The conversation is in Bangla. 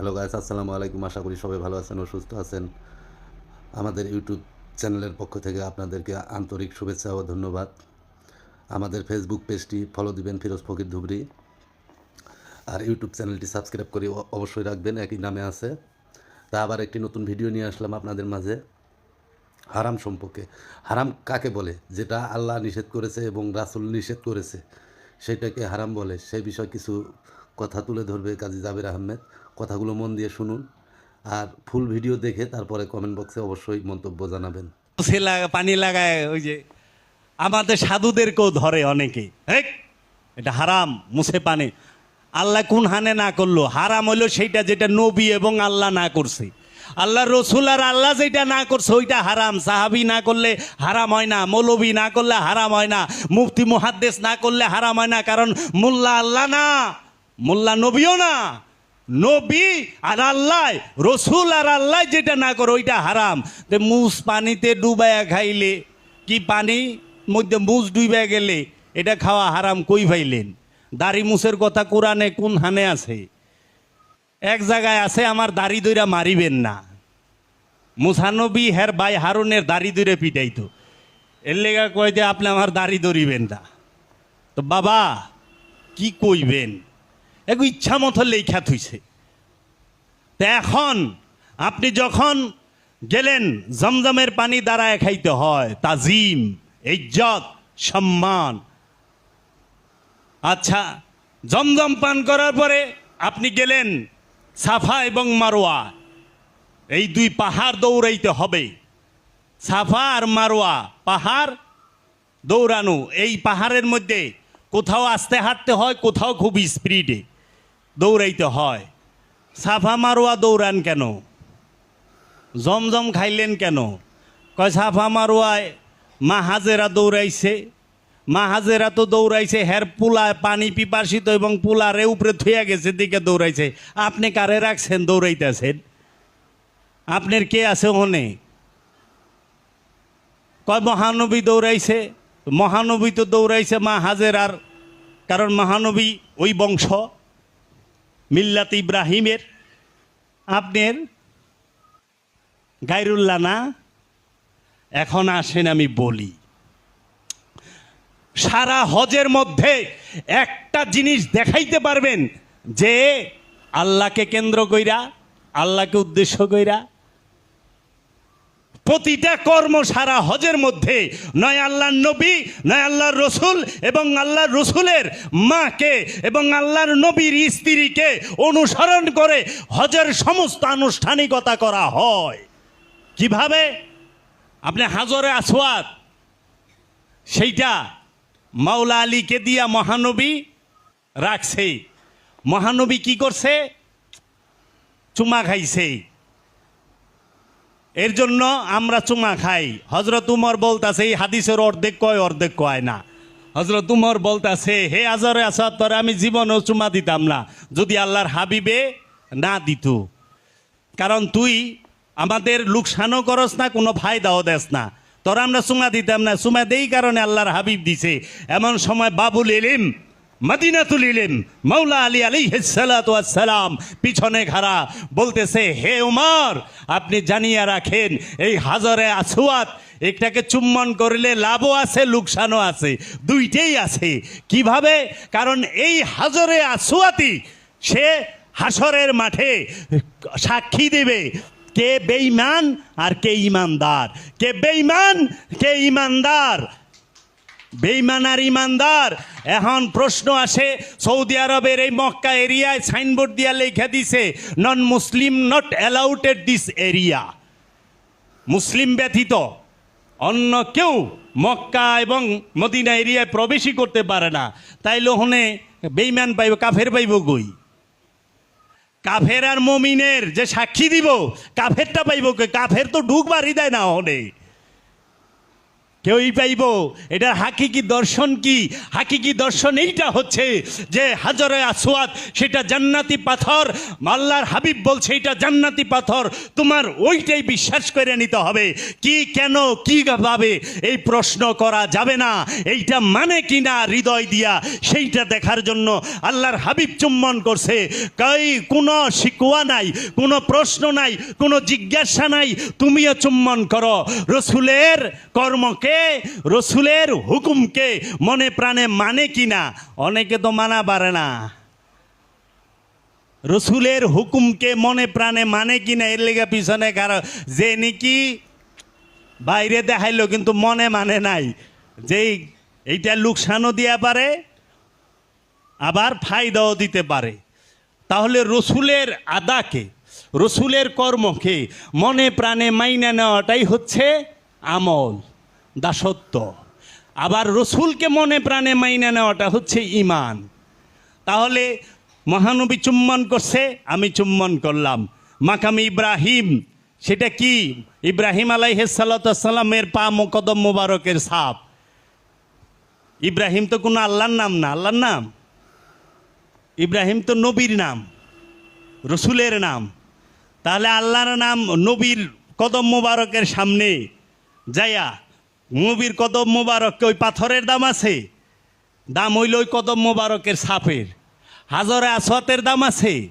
হ্যালো গাইস আসসালামু আলাইকুম। আশা করি সবাই ভালো আছেন ও সুস্থ আছেন। আমাদের ইউটিউব চ্যানেলের পক্ষ থেকে আপনাদেরকে আন্তরিক শুভেচ্ছা ও ধন্যবাদ। আমাদের ফেসবুক পেজটি ফলো দিবেন ফিরোজ ফকির ধুবরি আর ইউটিউব চ্যানেলটি সাবস্ক্রাইব করে অবশ্যই রাখবেন, একই নামে আছে। তা আবার একটি নতুন ভিডিও নিয়ে আসলাম আপনাদের মাঝে। হারাম সম্পর্কে। হারাম কাকে বলে? যেটা আল্লাহ নিষেধ করেছে এবং রাসুল নিষেধ করেছে, সেটাকে হারাম বলে। সেই বিষয়ে কিছু কথা তুলে ধরবে কাজী জাবির আহমেদ। কথাগুলো মন দিয়ে শুনুন আর ফুল ভিডিও দেখে তারপরে কমেন্ট বক্সে অবশ্যই মন্তব্য জানাবেন। পানি লাগায় ওই যে, আমাদের সাধুদেরকেও ধরে অনেকে। এটা হারাম, মুছে পানি। আল্লাহ কোন হানে না করল? হারাম হইল সেইটা যেটা নবী এবং আল্লাহ না করছে। আল্লাহ রসুল আর আল্লাহ যেটা না করছে, ওইটা হারাম। সাহাবি না করলে হারাম হয় না, মৌলবি না করলে হারাম হয় না, মুফতি, মুহাদ্দেস না করলে হারাম হয় না, কারণ মোল্লা আল্লাহ না, মোল্লা নবীও না। নবী আর আল্লাহ, রসুল আর আল্লাহ যেটা না করে ওইটা হারাম। তে মুস পানিতে ডুবায়া খাইলে, কি পানি? মধ্যে মুস ডুবাইয়া গেলে, এটা খাওয়া হারাম, কই পাইলেন দাড়ি মুসের কথা কোরআনে কোন হানে আছে? এক জায়গায় আছে, আমার দাড়ি দইরা মারিবেন না। মুসানবী হের বাই হারুনের দাড়ি দইরে পিটাইতো। এর লেগা কয় যে, আপনি আমার দাড়ি ধরিবেন না। তো বাবা, কি কইবেন? এক ইচ্ছা মতো লেখা থুইছে। তা এখন আপনি যখন গেলেন জমজমের পানি দাঁড়ায় খাইতে হয়, তাজিম, ইজ্জত, সম্মান। আচ্ছা জমজম পান করার পরে আপনি গেলেন সাফা এবং মারোয়া এই দুই পাহাড় দৌড়াইতে হবে। সাফা আর মারোয়া পাহাড় দৌড়ানো। এই পাহাড়ের মধ্যে কোথাও আস্তে হাঁটতে হয়, কোথাও খুব স্পিডে। দৌড়াইতে হয়। সাফা মারোয়া দৌড়ান কেন? জমজম খাইলেন কেন? কয় সাফা মারোয়ায় মা হাজেরা দৌড়াইছে। মা হাজেরা তো দৌড়াইছে, হের পুলায় পানি পিপাসিত এবং পুলারে উপরে থুয়া গেছে দিকে দৌড়াইছে। আপনি কারে রাখছেন, দৌড়াইতেছেন? আপনার কে আছে ওনে কয়, মহানবী দৌড়াইছে। মহানবী তো দৌড়াইছে মা হাজেরার, কারণ মহানবী ওই বংশ। মিল্লাত ইব্রাহিমের, আপনার গাইরুল্লাহ না? এখন আসেন আমি বলি, সারা হজের মধ্যে একটা জিনিস দেখাইতে পারবেন যে আল্লাহকে কেন্দ্র কইরা, আল্লাহকে উদ্দেশ্য কইরা প্রতিটা কর্ম সারা হজের মধ্যে। নয় আল্লাহর নবী, নয় আল্লাহর রসুল এবং আল্লাহর রসুলের মাকে এবং আল্লাহর নবীর স্ত্রীকে অনুসরণ করে হজের সমস্ত আনুষ্ঠানিকতা করা হয়। কীভাবে? আপনি হাজরে আসওয়াত সেইটা মাওলা আলীকে দিয়া মহানবী রাখছে। মহানবী কি করছে? চুমা খাইছে। এর জন্য আমরা চুমা খাই। হজরত উমর বলতাছে, এই হাদিসের অর্ধেক কয় অর্ধেক কয় না? হজরত উমর বলতাছে, হে আজরে আসাদ, তোরে আমি জীবনেও চুমা দিতাম না। যদি আল্লাহর হাবিবে না দিত। কারণ তুই আমাদের লোকসানও করস না, কোনো ফায়দাও দেস না। তোরা আমরা চুমা দিতাম না। চুমা দেই কারণে আল্লাহর হাবিব দিছে। এমন সময় বাবুল ইলিম মদিনাতুল ইলিম মৌলা আলী আলী সালাম পিছনে খাড়া বলতেছে, হে উমর, আপনি জানিয়ে রাখেন, এই হাজারে আসুয়াত একটাকে চুম্বন করলে লাভও আছে, লোকসানও আছে, দুইটাই আছে। কীভাবে? কারণ এই হাজরে আসুয়াতি সে হাসরের মাঠে সাক্ষী দেবে, কে বেঈমান আর কে ইমানদার কে বেঈমান, কে ইমানদার বেঈমান আর ইমানদার। এখন প্রশ্ন আসে, সৌদি আরবের এই মক্কা এরিয়ায় সাইনবোর্ড দিয়া লেখা দিছে non Muslim not allowed at this area মুসলিম ব্যতীত অন্য কেউ মক্কা এবং মদিনা এরিয়ায় প্রবেশই করতে পারে না। তাই লোহনে বেইমান পাইব, কাফের পাইব কই? কাফের আর মমিনের যে সাক্ষী দিব, কাফেরটা পাইব কই? কাফের তো ঢুক বাড়ি দেয় না হনে কেউই পাইব? এটার হাকিকি দর্শন কি? হাকিকি দর্শন এইটা হচ্ছে যে হাজরে আসওয়াদ, সেটা জান্নাতি পাথর। মাল্লার হাবিব বলছে, এটা জান্নাতি পাথর। তোমার ওইটাই বিশ্বাস করে নিতে হবে। কি, কেন, কি ভাবে? এই প্রশ্ন করা যাবে না। এইটা মানে কি না হৃদয় দিয়া? সেইটা দেখার জন্য আল্লাহর হাবিব চুম্বন করছে। কই, কোনো শিকোয়া নাই, কোনো প্রশ্ন নাই, কোনো জিজ্ঞাসা নাই। তুমিও চুম্বন করো। রসুলের কর্মকে রসুলের হুকুমকে মনে প্রাণে মানে কিনা? অনেকে তো মানা পারে না। রসুলের হুকুমকে মনে প্রাণে মানে কিনা? এর লেগে পিছনে কারও যে নাকি বাইরে দেখাইলো কিন্তু মনে মানে নাই। যে এইটা লোকসানও দিয়া পারে, আবার ফায়দাও দিতে পারে। তাহলে রসুলের আদাকে রসুলের কর্মকে মনে প্রাণে মাইনা নেওয়াটাই হচ্ছে আমল। দাসত্ব। আবার রসুলকে মনে প্রাণে মাইনে নেওয়াটা হচ্ছে ইমান তাহলে মহানবী চুম্বন করছে, আমি চুম্বন করলাম। মাকাম ইব্রাহিম, সেটা কি? ইব্রাহিম আলাইসাল্লামের পা মোকদম মোবারকের সাপ ইব্রাহিম তো কোনো আল্লাহর নাম না, আল্লাহর নাম? ইব্রাহিম তো নবীর নাম, রসুলের নাম। তাহলে আল্লাহর নাম নবীর কদম মোবারকের সামনে যাইয়া নবীর কদম মোবারককে ওই পাথরের দাম আছে। দাম হইল ওই কদম মোবারকের সাপের। হাজরে আসওয়াতের দাম আছে।